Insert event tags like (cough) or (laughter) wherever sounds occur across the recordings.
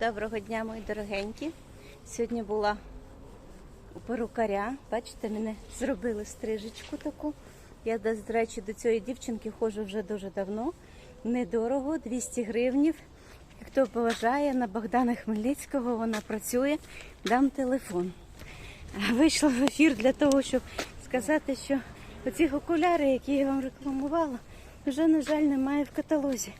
Доброго дня, мої дорогенькі. Сьогодні була у перукаря. Бачите, мене зробили стрижечку таку. Я, до речі, до цієї дівчинки ходжу вже дуже давно. Недорого, 200 гривнів. Хто поважає, на Богдана Хмельницького вона працює. Дам телефон. Вийшла в ефір для того, щоб сказати, що оці окуляри, які я вам рекламувала, вже, на жаль, немає в каталозі.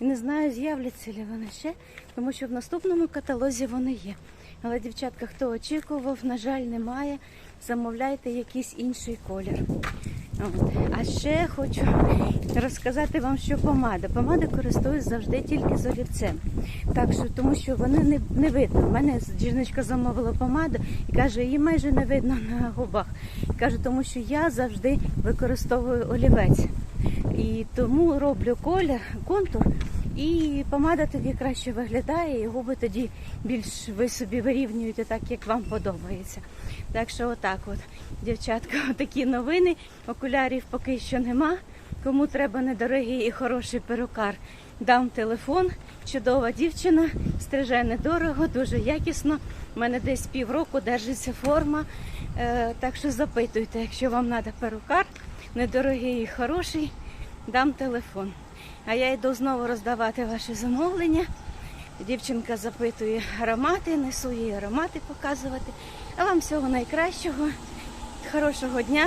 І не знаю, з'являться ли вони ще, тому що в наступному каталозі вони є. Але, дівчатка, хто очікував, на жаль, немає. Замовляйте якийсь інший колір. А ще хочу розказати вам, що помада. Помада користуюсь завжди тільки з олівцем. Так що, тому що вони не, не видно. У мене жіночка замовила помаду і каже, її майже не видно на губах. І каже, тому що я завжди використовую олівець. І тому роблю колір, контур, і помада тоді краще виглядає, і губи тоді більш ви собі вирівнюєте так, як вам подобається. Так що отак от, дівчатка, (laughs) такі новини. Окулярів поки що нема. Кому треба недорогий і хороший перукар, дам телефон. Чудова дівчина, стриже недорого, дуже якісно. У мене десь півроку держиться форма. Е, так що запитуйте, якщо вам треба перукар, недорогий і хороший, дам телефон. А я йду знову роздавати ваші замовлення. Дівчинка запитує аромати, несу їй аромати показувати. А вам всього найкращого, хорошого дня.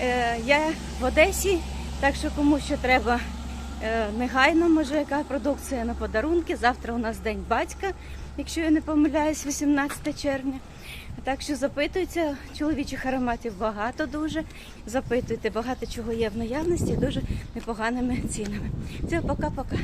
Е, я в Одесі, так що кому що треба е, негайно, може, яка продукція на подарунки. Завтра у нас День батька, якщо я не помиляюсь, 18 червня. Так що запитуйте, чоловічих ароматів багато дуже. Запитуйте, багато чого є в наявності, дуже непоганими цінами. Це пока-пока.